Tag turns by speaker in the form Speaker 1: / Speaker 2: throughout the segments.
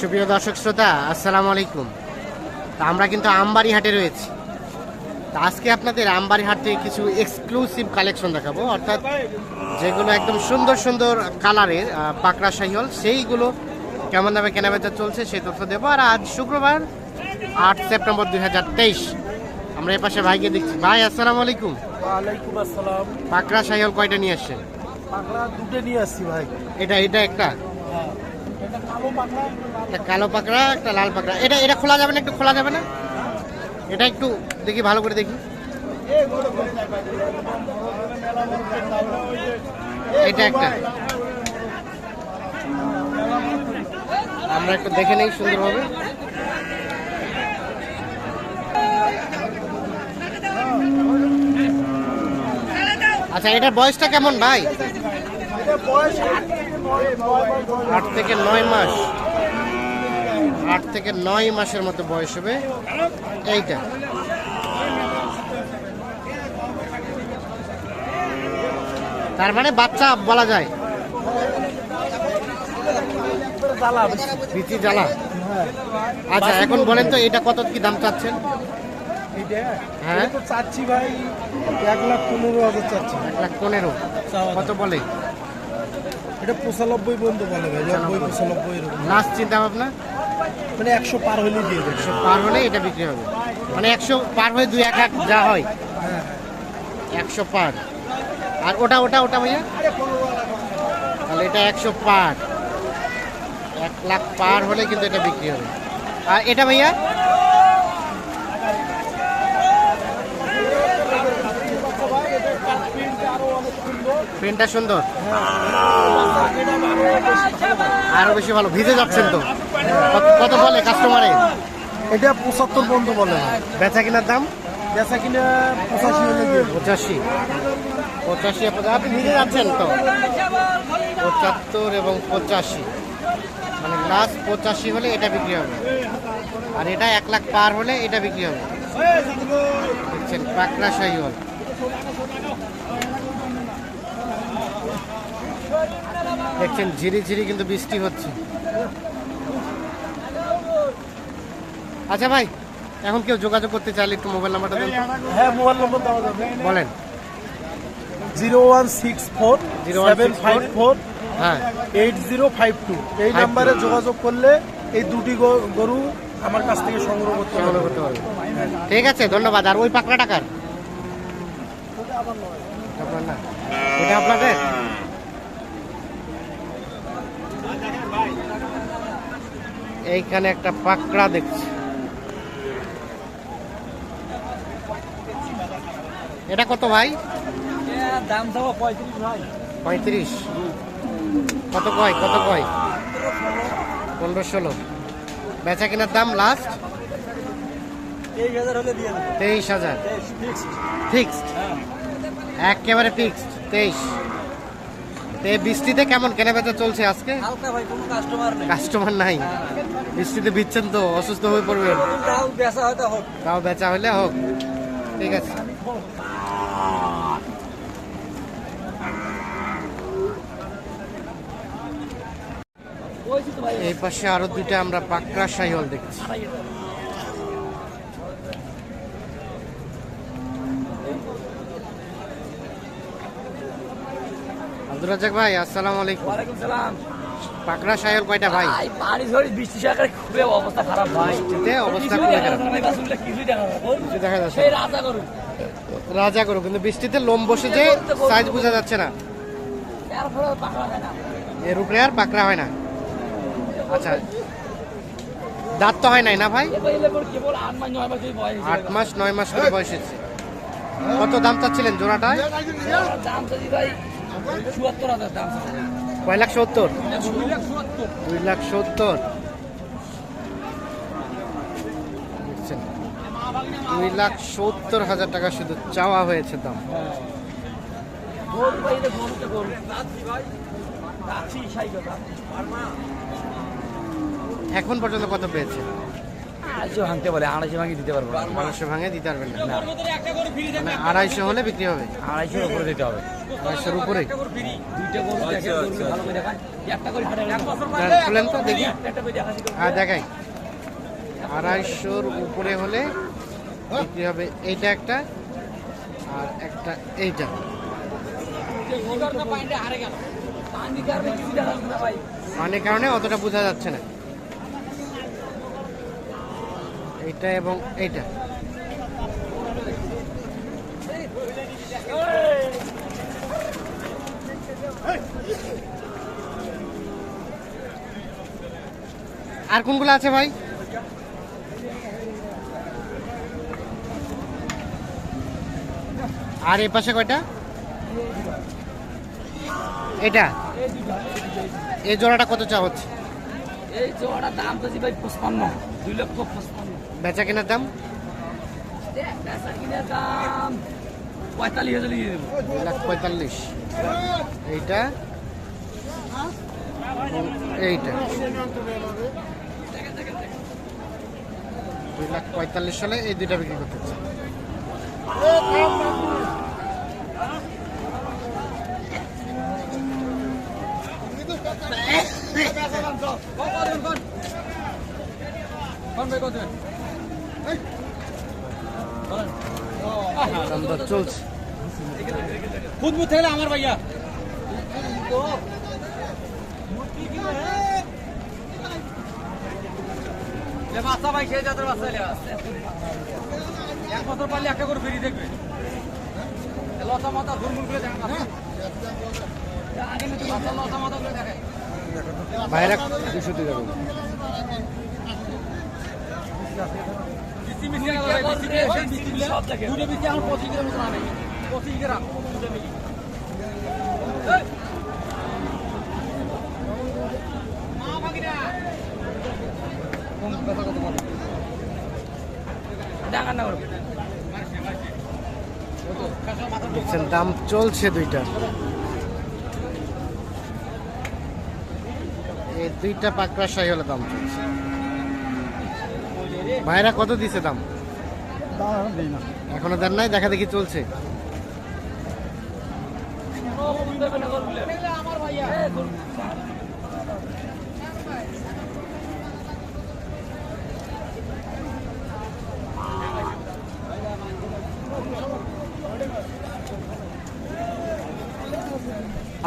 Speaker 1: সুপ্রিয় দর্শক শ্রোতা আসসালামু আলাইকুম। তা আমরা কিন্তু আমবাড়ি হাটে রয়েছি। তা আজকে আপনাদের আমবাড়ি হাট থেকে কিছু এক্সক্লুসিভ কালেকশন দেখাবো অর্থাৎ যেগুলো একদম সুন্দর সুন্দর কালারের পাকড়া সাইহল সেইগুলো কেমন দামে কেনাবেচা চলছে সেই তথ্য দেবো। আর আজ শুক্রবার আট সেপ্টেম্বর দুই হাজার তেইশ। আমরা এ পাশে ভাইকে দেখছি। ভাই আসসালামু আলাইকুম।
Speaker 2: ওয়ালাইকুম আসসালাম।
Speaker 1: পাকড়া কয়টা নিয়ে আসছেন?
Speaker 2: পাকড়া দুটো নিয়ে আসছি ভাই।
Speaker 1: এটা এটা একটা?
Speaker 2: পাকড়া
Speaker 1: একটা কালো পাকড়া, একটা লাল পাকড়া। এটা এটা খোলা যাবে না, একটু খোলা যাবে না? এটা একটু দেখি, ভালো করে দেখি। এটা একটা। আমরা একটু দেখে নেই সুন্দরভাবে। আচ্ছা এটার বয়সটা কেমন ভাই?
Speaker 2: আট থেকে নয় মাস।
Speaker 1: আট থেকে নয় মাসের মতো বয়স হবে। এইটা। তার মানে বাচ্চা বলা যায়। বিচি জ্বালা। আচ্ছা এখন বলেন তো এটা কত কি দাম চাচ্ছেন? হ্যাঁ।
Speaker 2: চাচ্ছি ভাই এক লাখ পনেরো হাজার চাচ্ছি।
Speaker 1: এক লাখ পনেরো। কত বলে?
Speaker 2: এটা পঁচানব্বই পর্যন্ত বলে ভাই নব্বই পঁচানব্বই এরকম।
Speaker 1: লাস্ট চিন্তা ভাবনা
Speaker 2: মানে একশো পার হলে দিয়ে দেবে।
Speaker 1: একশো পার হলে এটা বিক্রি হবে। মানে একশো পার হয়ে দুই এক লাখ যা হয়
Speaker 2: হ্যাঁ।
Speaker 1: একশো পার। আর ওটা ওটা ওটা ভাইয়া? তাহলে এটা একশো পার। এক লাখ পার হলে কিন্তু এটা বিক্রি হবে। আর এটা ভাইয়া? প্রিন্টটা সুন্দর। আরও বেশি ভালো ভিজে যাচ্ছেন তো। কত- বলে কাস্টমারে
Speaker 2: এটা পঁচাত্তর পর্যন্ত বলে
Speaker 1: বেচা কিনার দাম?
Speaker 2: বেচা কিনা পঁচাশি হলে।
Speaker 1: পঁচাশি। পঁচাশি পঁচা- আপনি নিজে যাচ্ছেন তো। পঁচাত্তর এবং পঁচাশি। মানে লাস্ট পঁচাশি হলে এটা বিক্রি হবে। আর এটা এক লাখ পার হলে এটা বিক্রি হবে। দেখছেন পাকড়া সাইওয়াল দেখছেন ঝিরি ঝিরি কিন্তু বৃষ্টি হচ্ছে। আচ্ছা ভাই এখন কেউ যোগাযোগ করতে চাইলে একটু মোবাইল নাম্বারটা দেন।
Speaker 2: হ্যাঁ মোবাইল নম্বর দেওয়া যাবে।
Speaker 1: বলেন।
Speaker 2: Zero one six four
Speaker 1: 016
Speaker 2: seven five four
Speaker 1: হ্যাঁ।
Speaker 2: Eight zero five two. এই
Speaker 1: 52
Speaker 2: নাম্বারে যোগাযোগ করলে এই দুটি গরু আমার কাছ থেকে সংগ্রহ করতে
Speaker 1: সংগ্রহ
Speaker 2: হবে
Speaker 1: করতে পারবে। ঠিক আছে ধন্যবাদ। আর ওই পাকড়া টাকার এটা আপনাদের? এইখানে একটা পাকড়া দেখছি। এটা কত ভাই?
Speaker 2: দাম পঁয়ত্রিশ।
Speaker 1: কত কয়? কত কয়? পনেরো ষোলো। বেচা কেনার দাম লাস্ট তেইশ হাজার। ফিক্সড। একেবারে ফিক্সড, তেইশ। তো বৃষ্টিতে কেমন কেনাবেচা চলছে আজকে?
Speaker 2: হালকা ভাই কোনো কাস্টমার নেই।
Speaker 1: কাস্টমার নাই। বৃষ্টিতে ভিজছেন তো অসুস্থ হয়ে পড়বেন।
Speaker 2: তাও বেচা
Speaker 1: হলে হোক। ঠিক আছে। এই পাশে আরও দুইটা আমরা পাকড়া সাইহল দেখছি। আব্দুর রাজাক ভাই আসসালামু আলাইকুম।
Speaker 3: ওয়ালাইকুম সালাম।
Speaker 1: পাকড়া কয়টা ভাই?
Speaker 3: পানি ঝড়ি বৃষ্টি সাকারে খুবই অবস্থা খারাপ ভাই।
Speaker 1: বৃষ্টিতে অবস্থা খুবই খারাপ।
Speaker 3: দেখা যাচ্ছে
Speaker 1: দেখা যাচ্ছে
Speaker 3: রাজা করুন
Speaker 1: রাজা করো কিন্তু বৃষ্টিতে লোম বসে যে সাইজ বোঝা যাচ্ছে না। এর উপরে আর পাকড়া হয় না। আচ্ছা দাঁত তো হয় নাই না ভাই।
Speaker 3: আট মাস নয় মাস
Speaker 1: করে বয়স হচ্ছে কত দাম চাচ্ছিলেন জোড়াটায়?
Speaker 3: দাম চাচ্ছি ভাই চুয়াত্তর হাজার দাম।
Speaker 1: কয় লাখ সত্তর?
Speaker 3: দুই লাখ
Speaker 1: সত্তর। দেখছেন? দুই লাখ সত্তর হাজার টাকা শুধু চাওয়া হয়েছে দাম।
Speaker 3: কথা।
Speaker 1: এখন পর্যন্ত কত পেয়েছে?
Speaker 3: আড়াইশো ভাঙতে বলে আড়াইশো ভাঙি দিতে পারব না।
Speaker 1: আড়াইশো ভাঙে দিতে পারবেন না। মানে আড়াইশো হলে বিক্রি হবে।
Speaker 3: আড়াইশোর উপরে দিতে হবে।
Speaker 1: আড়াইশোর উপরে?
Speaker 3: দুইটা গরু দেখে গরুগুলো ভালো করে দেখান। একটা করে ফাটাই
Speaker 1: হ্যাঁ, খুলেন তো দেখি। হ্যাঁ দেখাই। আড়াইশোর উপরে হলে বিক্রি হবে এইটা একটা আর একটা এইটা। মানে কারণে অতটা বোঝা যাচ্ছে না। এইটা এবং এইটা। আর কোনগুলো আছে ভাই? আর এ পাশে কয়টা? এটা। এই জোড়াটা কত চা হচ্ছে?
Speaker 3: এই জোড়ার দাম তো ভাই পঁচপান্ন। দুই লক্ষ
Speaker 1: বেচা কেনার দাম?
Speaker 3: পঁয়তাল্লিশ
Speaker 1: এইটা? এইটা। দুই লাখ পঁয়তাল্লিশ সালে এই দুইটা বিক্রি করতে চাই। চলছে
Speaker 3: খুদবু থেকে আমার ভাইয়া বাচ্চা ভাই সেই জাতের বাচ্চা এক বছর পারলে একটা করে ফিরি দেখবে লতা মাথা ঘুরমুর করে দেখা লতা মাথা করে দেখায়
Speaker 1: ভাইরা দুশো টাকা করে।
Speaker 3: বিসি আলাদা ভাই, বিসি দিয়ে সেই বিসি দিলে দুটো বিসি আমার পঁচিশ গ্রাম মতো আনে পঁচিশ গ্রাম দুটো মিলি মা ভাগিনা। ডাঙা না করবে।
Speaker 1: দেখছেন দাম চলছে দুইটা। এই দুইটা পাকড়া শাহী হলে দাম চলছে। ভাইরা কত দিছে দাম? এখনও দেন নাই? দেখা দেখি চলছে।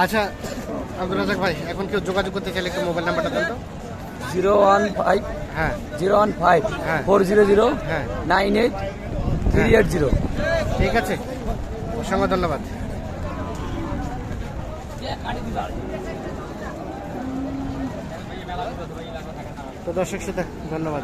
Speaker 1: আচ্ছা আব্দুল রাজাক ভাই এখন কেউ যোগাযোগ করতে চাইলে একটু মোবাইল নাম্বারটা দেন তো।
Speaker 3: জিরো ওয়ান ফাইভ
Speaker 1: হ্যাঁ
Speaker 3: জিরো ওয়ান ফাইভ
Speaker 1: হ্যাঁ।
Speaker 3: ফোর জিরো জিরো
Speaker 1: হ্যাঁ।
Speaker 3: নাইন এইট থ্রি
Speaker 1: হ্যাঁ।
Speaker 3: এইট জিরো
Speaker 1: ঠিক আছে অসংখ্য ধন্যবাদ তো দর্শক শ্রোতা ধন্যবাদ